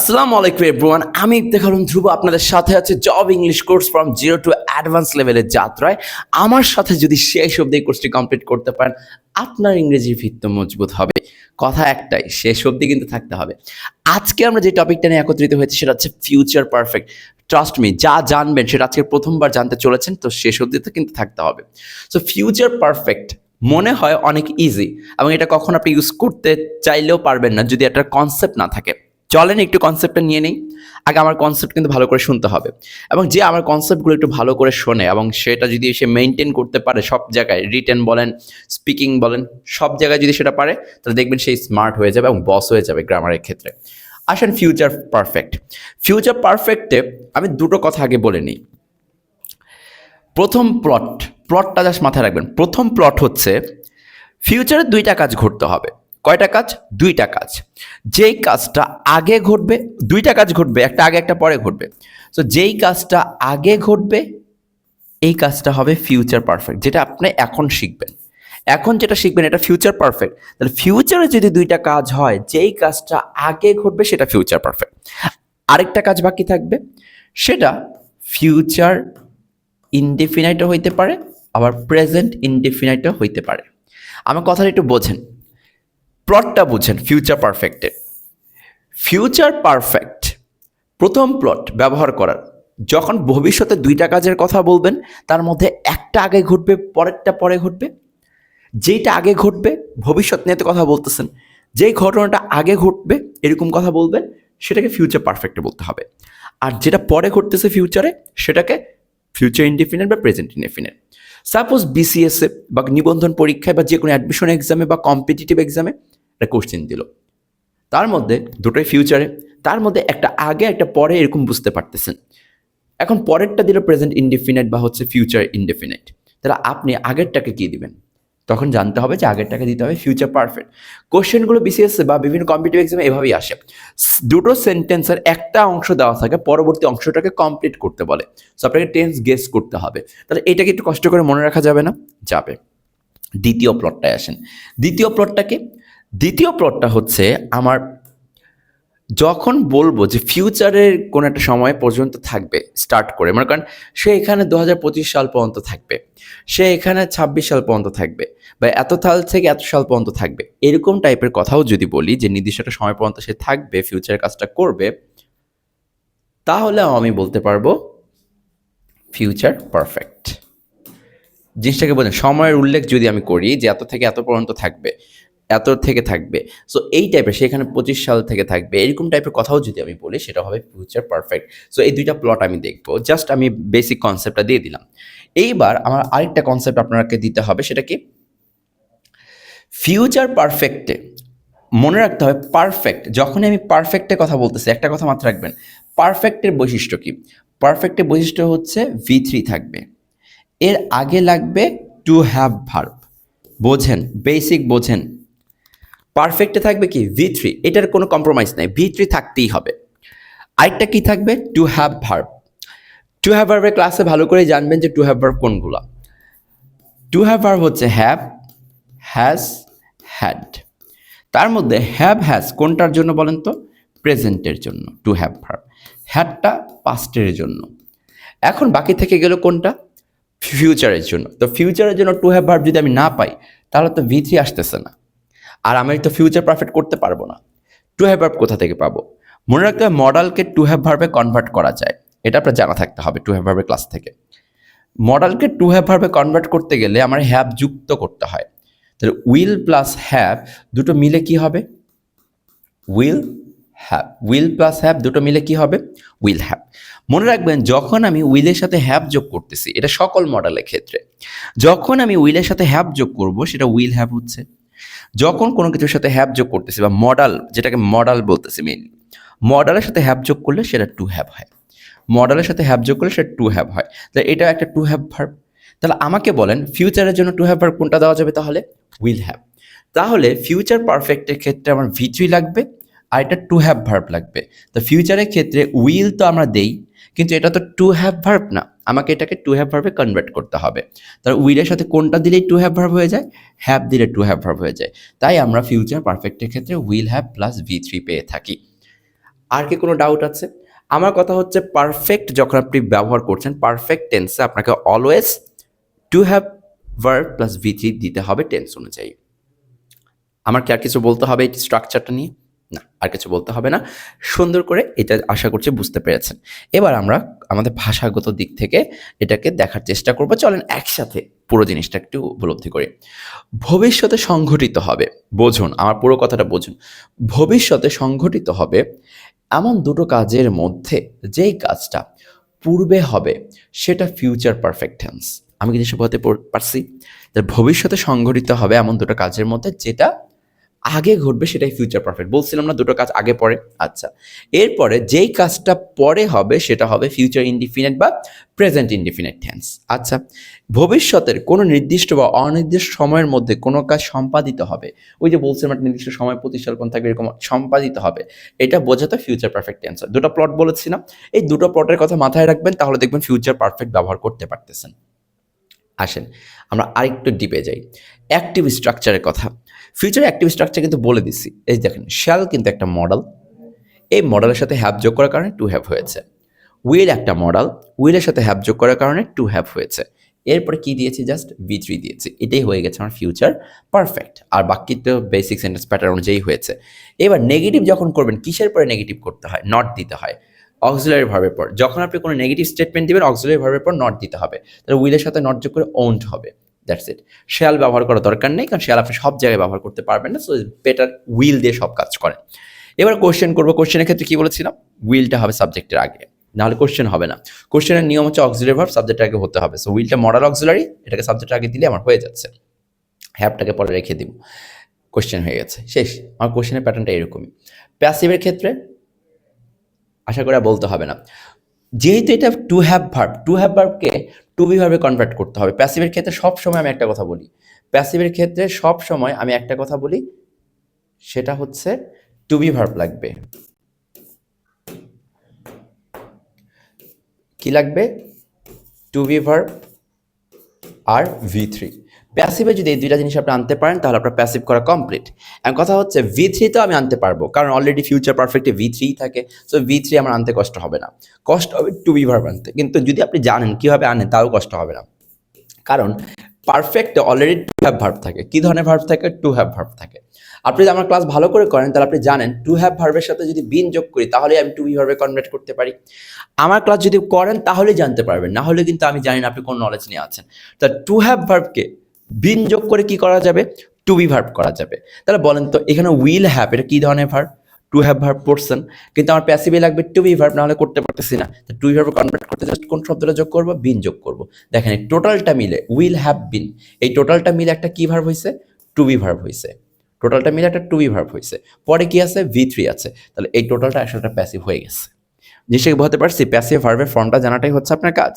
আসসালামু আলাইকুম এভরিওয়ান আমি ইফতেখারুন ধ্রুব, আপনাদের সাথে আছে job English course from zero to advance লেভেলের যাত্রায়। আমার সাথে যদি শেষ অবধি কোর্সটি কমপ্লিট করতে পারেন, আপনার ইংরেজির ভিত্ত মজবুত হবে। কথা একটাই, শেষ অবধি কিন্তু থাকতে হবে। আজকে আমরা যে টপিকটা নিয়ে একত্রিত হয়েছে, সেটা হচ্ছে ফিউচার পারফেক্ট ট্রাস্ট মি যা জানবেন, সেটা আজকে প্রথমবার জানতে চলেছেন, তো শেষ অবধি তো কিন্তু থাকতে হবে। সো ফিউচার পারফেক্ট মনে হয় অনেক ইজি এবং এটা কখন আপনি ইউজ করতে চাইলেও পারবেন না, যদি একটা কনসেপ্ট না থাকে। চলেন, একটু কনসেপ্টটা নিয়ে নেই। আগে আমার কনসেপ্ট কিন্তু ভালো করে শুনতে হবে। এবং যে আমার কনসেপ্টগুলো একটু ভালো করে শোনে এবং সেটা যদি সে মেনটেন করতে পারে সব জায়গায় রিটেন বলেন স্পিকিং বলেন, সব জায়গায় যদি সেটা পারে, তাহলে দেখবেন সেই স্মার্ট হয়ে যাবে এবং বস হয়ে যাবে গ্রামারের ক্ষেত্রে। আসেন ফিউচার পারফেক্ট ফিউচার পারফেক্টে আমি দুটো কথা আগে বলে নিই। প্রথম প্লট প্লটটা জাস্ট মাথায় রাখবেন। প্রথম প্লট হচ্ছে ফিউচারে দুইটা কাজ ঘটতে হবে। কয়টা কাজ? দুইটা কাজ। যেই কাজটা আগে ঘটবে, দুইটা কাজ ঘটবে, একটা আগে, একটা পরে ঘটবে। সো যেই কাজটা আগে ঘটবে, এই কাজটা হবে ফিউচার পারফেক্ট যেটা আপনি এখন শিখবেন। এখন যেটা শিখবেন, এটা ফিউচার পারফেক্ট তাহলে ফিউচারে যদি দুইটা কাজ হয়, যেই কাজটা আগে ঘটবে, সেটা ফিউচার পারফেক্ট আরেকটা কাজ বাকি থাকবে, সেটা ফিউচার ইনডিফিনাইটও হইতে পারে, আবার প্রেজেন্ট ইনডিফিনাইটও হইতে পারে। আমার কথাটা একটু বোঝেন। প্লটটা বুঝেন ফিউচার পারফেক্টের ফিউচার পারফেক্ট প্রথম প্লট ব্যবহার করার। যখন ভবিষ্যতে দুইটা কাজের কথা বলবেন, তার মধ্যে একটা আগে ঘটবে, পরেরটা পরে ঘটবে। যেইটা আগে ঘটবে, ভবিষ্যৎ নিয়ে কথা বলতেছেন, যেই ঘটনাটা আগে ঘটবে, এরকম কথা বলবেন, সেটাকে ফিউচার পারফেক্টে বলতে হবে। আর যেটা পরে ঘটতেছে ফিউচারে সেটাকে ফিউচার ইনডিফিনেট বা প্রেজেন্ট ইনডিফিনেট সাপোজ বিসিএসএ বা নিবন্ধন পরীক্ষায় বা যে কোনো অ্যাডমিশন এক্সামে বা কম্পিটিটিভ এক্সামে একটা কোশ্চেন দিল। তার মধ্যে দুটোই ফিউচারে তার মধ্যে একটা আগে, একটা পরে এরকম বুঝতে পারতেছেন। এখন পরেরটা দিল প্রেজেন্ট ইনডিফিনেট বা হচ্ছে ফিউচার ইনডিফিনেট তাহলে আপনি আগেরটাকে কী দিবেন? তখন জানতে হবে যে আগেরটাকে দিতে হবে ফিউচার পারফেক্ট কোশ্চেনগুলো বিসিএস বা বিভিন্ন কম্পিটিভ এক্সামে এভাবেই আসে। দুটো সেন্টেন্সের একটা অংশ দেওয়া থাকে, পরবর্তী অংশটাকে কমপ্লিট করতে বলে। সো আপনাকে টেন্স গেস করতে হবে। তাহলে এটাকে একটু কষ্ট করে মনে রাখা যাবে না? যাবে। দ্বিতীয় প্লটটায় আসেন। দ্বিতীয় প্লটটাকে দ্বিতীয় প্লটটা হচ্ছে আমার যখন বলব যে ফিউচারের কোনো একটা সময় পর্যন্ত থাকবে স্টার্ট করে, মনে করেন সে এখানে দু হাজার পঁচিশ সাল পর্যন্ত থাকবে, সে এখানে ছাব্বিশ সাল পর্যন্ত থাকবে বা এত সাল থেকে এত সাল পর্যন্ত থাকবে, এরকম টাইপের কথাও যদি বলি যে নির্দিষ্ট একটা সময় পর্যন্ত সে থাকবে ফিউচারের কাজটা করবে তাহলে আমি বলতে পারব ফিউচার পারফেক্ট জিনিসটাকে বোঝেন সময়ের উল্লেখ যদি আমি করি যে এত থেকে এত পর্যন্ত থাকবে এত থেকে থাকবে। সো এই টাইপের সেখানে পঁচিশ সাল থেকে থাকবে। এরকম টাইপের কথাও যদি আমি বলি, সেটা হবে ফিউচার পারফেক্ট সো এই দুইটা প্লট আমি দেখব। জাস্ট আমি বেসিক কনসেপ্টটা দিয়ে দিলাম। এইবার আমার আরেকটা কনসেপ্ট আপনাকে দিতে হবে, সেটা কি? ফিউচার পারফেক্টে মনে রাখতে হবে পারফেক্ট যখনই আমি পারফেক্টের কথা বলতেছি, একটা কথা মাথায় রাখবেন পারফেক্টের বৈশিষ্ট্য কি? পারফেক্টের বৈশিষ্ট্য হচ্ছে ভি থ্রি থাকবে। এর আগে লাগবে টু হ্যাভ ভার্ব বোঝেন বেসিক বোঝেন। পারফেক্টে থাকবে কি? ভি থ্রি এটার কোনো কম্প্রোমাইজ নাই। ভি থ্রি থাকতেই হবে। আরেকটা কি থাকবে? To have verb to have ভার্বের ক্লাসে ভালো করে জানবেন যে টু হ্যাভ ভার্ব কোনগুলো। টু হ্যাভ ভার্ব হচ্ছে হ্যাভ হ্যাজ হ্যাড তার মধ্যে হ্যাভ হ্যাজ কোনটার জন্য বলেন তো? প্রেজেন্টের জন্য টু হ্যাভ ভার্ব হ্যাডটা পাস্টের জন্য। এখন বাকি থেকে গেল কোনটা? ফিউচারের জন্য। তো ফিউচারের জন্য টু হ্যাভ ভার্ব যদি আমি না পাই, তাহলে তো ভি থ্রি আসতেছে না। আর আমি তো ফিউচার পারফেক্ট করতে পারব না। টু হ্যাভ ভার্ব কোথা থেকে পাবো? মনে রাখতে হবে মডেলকে টু হ্যাভ ভার্বে কনভার্ট করা যায়। এটা আপনার জানা থাকতে হবে টু হ্যাভ ভার্বের ক্লাস থেকে। মডেলকে টু হ্যাভ ভার্বে কনভার্ট করতে গেলে আমার হ্যাভ যুক্ত করতে হয়। তাহলে উইল প্লাস হ্যাভ দুটো মিলে কি হবে? Will have will plus have দুটো মিলে কি হবে? উইল হ্যাভ মনে রাখবেন, যখন আমি উইলের সাথে হ্যাভ যোগ করতেছি, এটা সকল মডেলের ক্ষেত্রে। যখন আমি উইলের সাথে হ্যাভ যোগ করব, সেটা উইল হ্যাভ হচ্ছে। যখন কোনো কিছুর সাথে হ্যাভ যোগ করতেছি বা মডেল যেটাকে মডেল বলতেছি মেইনলি মডেলের সাথে হ্যাপ যোগ করলে সেটা টু হ্যাভ হয়। মডেলের সাথে হ্যাভ যোগ করলে সেটা টু হ্যাভ হয়। তাহলে এটা একটা টু হ্যাভ ভার্ব তাহলে আমাকে বলেন ফিউচারের জন্য টু হ্যাভ ভার্ব কোনটা দেওয়া যাবে তাহলে? উইল হ্যাভ তাহলে ফিউচার পারফেক্টের ক্ষেত্রে আমার ভি থ্রি লাগবে, আর এটা টু হ্যাভ ভার্ব লাগবে। তো ফিউচারের ক্ষেত্রে উইল তো আমরা দেই কিন্তু এটা তো টু হ্যাভ ভার্ব না। আমাকে এটাকে টু হ্যাভ ভার্বে কনভার্ট করতে হবে। তাহলে উইলের সাথে কোনটা দিলেই টু হ্যাভ ভার্ব হয়ে যায়? হ্যাভ দিলে টু হ্যাভ ভার্ব হয়ে যায়। তাই আমরা ফিউচার পারফেক্টের ক্ষেত্রে will have plus V three পেয়ে থাকি। আর কি কোনো ডাউট আছে? আমার কথা হচ্ছে পারফেক্ট যখন আপনি ব্যবহার করছেন পারফেক্ট টেন্সে আপনাকে always to have verb plus V three দিতে হবে টেন্স অনুযায়ী। আমার কি আর কিছু বলতে হবে স্ট্রাকচারটা নিয়ে? না, আর কিছু বলতে হবে না। সুন্দর করে এটা আশা করছি বুঝতে পেরেছেন। এবার আমরা আমাদের ভাষাগত দিক থেকে এটাকে দেখার চেষ্টা করব। চলেন একসাথে পুরো জিনিসটা একটু উপলব্ধি করি। ভবিষ্যতে সংঘটিত হবে, বোঝুন, আমার পুরো কথাটা বোঝুন। ভবিষ্যতে সংঘটিত হবে এমন দুটো কাজের মধ্যে যেই কাজটা পূর্বে হবে, সেটা ফিউচার পারফেক্ট আমি কি বলতে পারছি? যে ভবিষ্যতে সংঘটিত হবে এমন দুটো কাজের মধ্যে যেটা আগে ঘটবে সেটাই ফিউচার পারফেক্ট বলছিলাম না দুটো কাজ আগে পরে। আচ্ছা এরপরে যেই কাজটা পরে হবে সেটা হবে ফিউচার ইনডিফিনিট বা প্রেজেন্ট ইনডিফিনিট টেন্স আচ্ছা ভবিষ্যতের কোনো নির্দিষ্ট বা অনির্দিষ্ট সময়ের মধ্যে কোনো কাজ সম্পাদিত হবে। ওই যে বলছিলাম একটা নির্দিষ্ট সময় প্রতিষ্ঠান কোন থাকবে এরকম সম্পাদিত হবে। এটা বোঝাতে ফিউচার পারফেক্ট টেন্স দুটো প্লট বলেছিলাম। এই দুটো প্লটের কথা মাথায় রাখবেন, তাহলে দেখবেন ফিউচার পারফেক্ট ব্যবহার করতে পারতেছেন। আসেন, আমরা আরেকটু ডিপে যাই। অ্যাক্টিভ স্ট্রাকচারের কথা। ফিউচার অ্যাক্টিভ স্ট্রাকচার কিন্তু বলে দিচ্ছি এই দেখেন শ্যাল কিন্তু একটা মডেল এই মডেলের সাথে হ্যাভ যোগ করার কারণে টু হ্যাভ হয়েছে। উইল একটা মডেল উইলের সাথে হ্যাভ যোগ করার কারণে টু হ্যাভ হয়েছে। এরপরে কি দিয়েছি? জাস্ট ভি থ্রি দিয়েছি। এটাই হয়ে গেছে আমার ফিউচার পারফেক্ট আর বাকি তো বেসিক সেন্টেন্স প্যাটার্ন অনুযায়ী হয়েছে। এবার নেগেটিভ যখন করবেন, কিসের পরে নেগেটিভ করতে হয়? নট দিতে হয়। অক্সিলারি ভার্বের পর। যখন আপনি কোনো নেগেটিভ স্টেটমেন্ট দিবেন অক্সিলারি ভার্বের পর নট দিতে হবে। তাহলে উইলের সাথে নট যোগ করে ওন্ট হবে। দ্যাটস ইট শেয়াল ব্যবহার করার দরকার নেই, কারণ শেয়াল আপনি সব জায়গায় ব্যবহার করতে পারবেন না সো বেটার উইল দিয়ে সব কাজ করেন। এবার কোশ্চেন করব কোশ্চেনের ক্ষেত্রে কি বলেছিলাম? উইলটা হবে সাবজেক্টের আগে, নাহলে কোশ্চেন হবে না। কোশ্চেনের নিয়ম হচ্ছে অক্সিলারি ভার্ব সাবজেক্টের আগে হতে হবে। সো উইলটা মডাল অক্সিলারি এটাকে সাবজেক্টের আগে দিলে আমার হয়ে যাচ্ছে। হ্যাপটাকে পরে রেখে দিব। কোশ্চেন হয়ে গেছে, শেষ। আমার কোশ্চেনের প্যাটার্নটা এরকমই। প্যাসিভের ক্ষেত্রে আশা করে বলতে হবে না। যেহেতু এটা to have verb to have ভার্বকে to be ভার্বে কনভার্ট করতে হবে। প্যাসিভের ক্ষেত্রে সব সময় আমি একটা কথা বলি। প্যাসিভের ক্ষেত্রে সব সময় আমি একটা কথা বলি, সেটা হচ্ছে টু বি ভার্ব লাগবে। কি লাগবে? টু বি ভার্ব আর ভি থ্রি প্যাসিভে যদি এই দুইটা জিনিস আপনি আনতে পারেন, তাহলে আপনার প্যাসিভ করা কমপ্লিট এখন কথা হচ্ছে ভি থ্রিতেও আমি আনতে পারব, কারণ অলরেডি ফিউচার পারফেক্টে ভি থ্রি থাকে সো ভি থ্রি আমার আনতে কষ্ট হবে না। কষ্ট হবে টু বি ভার্ব আনতে কিন্তু যদি আপনি জানেন কীভাবে আনেন, তাও কষ্ট হবে না। কারণ পারফেক্টে অলরেডি টু হ্যাভ ভার্ব থাকে। কী ধরনের ভার্ব থাকে? টু হ্যাভ ভার্ব থাকে। আপনি যদি আমার ক্লাস ভালো করে করেন, তাহলে আপনি জানেন টু হ্যাভ ভার্বের সাথে যদি বিন যোগ করি তাহলে আমি টু বি ভার্বে কনভার্ট করতে পারি। আমার ক্লাস যদি করেন, তাহলেই জানতে পারবেন। না হলে কিন্তু আমি জানি না আপনি কোন নলেজ নিয়ে আছেন। তা টু হ্যাভ ভার্বকে বিন যোগ করে কি করা যাবে? টু বি ভার্ব করা যাবে। তাহলে বলেন তো, এখানে উইল হ্যাভ এটা কি ধরনের ভার্ব টু হ্যাভ ভার্ব পড়ছেন কিন্তু আমার প্যাসিভে লাগবে টু বি ভার্ব নাহলে করতে পারতেছি না। টু বি ভার্ব কনভার্ট করতে জাস্ট কোন শব্দটা যোগ করব? বিন যোগ করব। দেখেন, এই টোটালটা মিলে উইল হ্যাভ বিন এই টোটালটা মিলে একটা কি ভার্ব হয়েছে টু বি ভার্ব হয়েছে টোটালটা মিলে একটা টু বি ভার্ব হয়েছে পরে কি আছে? ভি থ্রি আছে। তাহলে এই টোটালটা আসলে একটা প্যাসিভ হয়ে গেছে। জিনিসটাকে বোঝাতে পারছি? প্যাসিভ ভার্বের ফর্মটা জানাটাই হচ্ছে আপনার কাজ।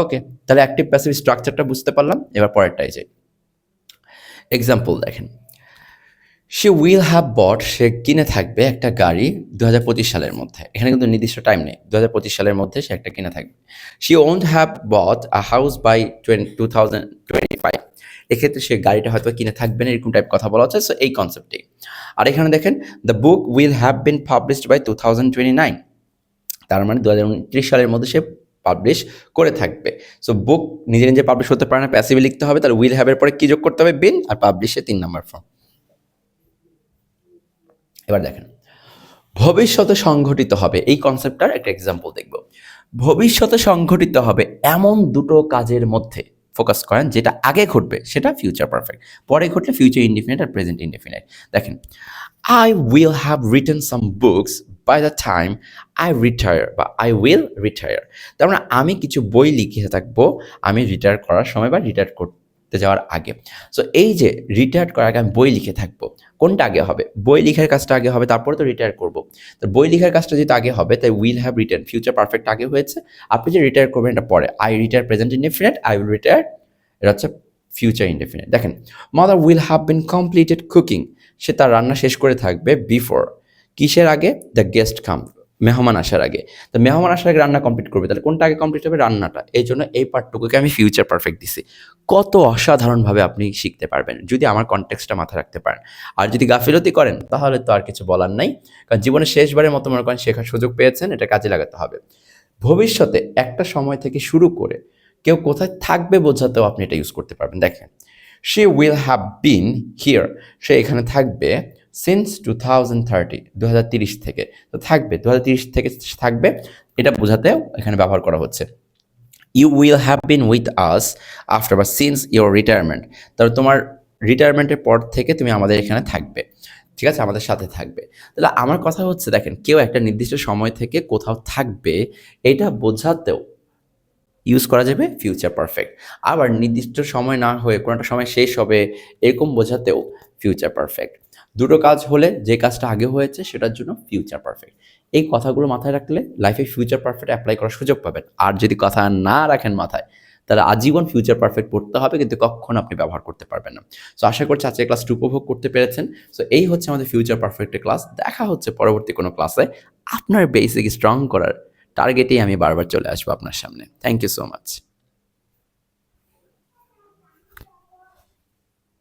ওকে তাহলে অ্যাক্টিভ প্যাসিভ স্ট্রাকচারটা বুঝতে পারলাম। এবার পরেরটাই যাই। এক্সাম্পল দেখেন। সে উইল হ্যাভ বট সে কিনে থাকবে একটা গাড়ি দুই হাজার পঁচিশ সালের মধ্যে। এখানে কিন্তু নির্দিষ্ট টাইম নেই। দু হাজার পঁচিশ সালের মধ্যে সে একটা কিনে থাকবে। She won't have bought a house by two thousand twenty five এক্ষেত্রে সে গাড়িটা হয়তো কিনে থাকবে না, এরকম টাইপ কথা বলা হচ্ছে। সো এই কনসেপ্টেই আর এখানে দেখেন the book will have been published by two thousand twenty nine তার মানে দু হাজার উনত্রিশ সালের মধ্যে সে পাবলিশ করে থাকবে। সো বুক নিজে নিজে পাবলিশ হতে পারে না প্যাসিভে লিখতে হবে, তাহলে উইল হ্যাভের পরে কি যোগ করতে হবে? বিন আর পাবলিশে তিন নাম্বার ফর্ম এবার দেখেন। ভবিষ্যতে সংঘটিত হবে, এই কনসেপ্টটার একটা এক্সাম্পল দেখব। ভবিষ্যতে সংঘটিত হবে এমন দুটো কাজের মধ্যে ফোকাস করেন, যেটা আগে ঘটবে, সেটা ফিউচার পারফেক্ট পরে ঘটলে ফিউচার ইনডিফিনিট আর প্রেজেন্ট ইনডিফিনিট দেখেন I will have written some books by the time I retire বা আই উইল রিটায়ার তার মানে আমি কিছু বই লিখে থাকব, আমি রিটায়ার করার সময় বা রিটায়ার করতে যাওয়ার আগে। সো এই যে রিটায়ার করার আগে আমি বই লিখে থাকব, কোনটা আগে হবে? বই লিখার কাজটা আগে হবে, তারপরে তো রিটায়ার করব। তো বই লিখার কাজটা যেহেতু আগে হবে, তাই will have return future perfect আগে হয়েছে। আপনি যে রিটায়ার করবেন এটা পরে। I retire present indefinite I will retire এটা হচ্ছে ফিউচার ইনডিফিনিট দেখেন mother will have been completed cooking সে তার রান্না শেষ করে থাকবে বিফোর কিসের আগে? দ্য গেস্ট কাম মেহমান আসার আগে। তো মেহমান আসার আগে রান্না কমপ্লিট করবে। তাহলে কোনটা আগে কমপ্লিট হবে? রান্নাটা। এই জন্য এই পার্টটুকুকে আমি ফিউচার পারফেক্ট দিছি। কত অসাধারণভাবে আপনি শিখতে পারবেন, যদি আমার কনটেক্সটটা মাথায় রাখতে পারেন। আর যদি গাফিলতি করেন, তাহলে তো আর কিছু বলার নাই। কারণ জীবনে শেষবারের মতো মনে করেন শেখার সুযোগ পেয়েছেন, এটা কাজে লাগাতে হবে। ভবিষ্যতে একটা সময় থেকে শুরু করে কেউ কোথায় থাকবে বোঝাতেও আপনি এটা ইউজ করতে পারবেন। দেখেন she will have been here সে এখানে থাকবে। সিন্স টু থাউজেন্ড থার্টি দু হাজার তিরিশ থেকে। তো থাকবে দু হাজার তিরিশ থেকে থাকবে, এটা বোঝাতেও এখানে ব্যবহার করা হচ্ছে। You will have been with us after বা সিন্স ইউর রিটায়ারমেন্ট তাহলে তোমার রিটায়ারমেন্টের পর থেকে তুমি আমাদের এখানে থাকবে। ঠিক আছে? আমাদের সাথে থাকবে। তাহলে আমার কথা হচ্ছে, দেখেন, কেউ একটা নির্দিষ্ট সময় থেকে কোথাও থাকবে, এটা বোঝাতেও ইউজ করা যাবে ফিউচার পারফেক্ট আবার নির্দিষ্ট সময় না হয়ে কোনো একটা সময় শেষ হবে, এরকম বোঝাতেও ফিউচার পারফেক্ট দুটো কাজ হলে যে কাজটা আগে হয়েছে সেটার জন্য ফিউচার পারফেক্ট এই কথাগুলো মাথায় রাখলে লাইফে ফিউচার পারফেক্ট অ্যাপ্লাই করার সুযোগ পাবেন। আর যদি কথা না রাখেন মাথায়, তাহলে আজীবন ফিউচার পারফেক্ট পড়তে হবে কিন্তু কখনো আপনি ব্যবহার করতে পারবেন না। সো আশা করছি আজকে ক্লাসটি উপভোগ করতে পেরেছেন। সো এই হচ্ছে আমাদের ফিউচার পারফেক্টের ক্লাস দেখা হচ্ছে পরবর্তী কোনো ক্লাসে আপনার বেসিক স্ট্রং করার টার্গেটেই আমি বারবার চলে আসব আপনার সামনে। Thank you so much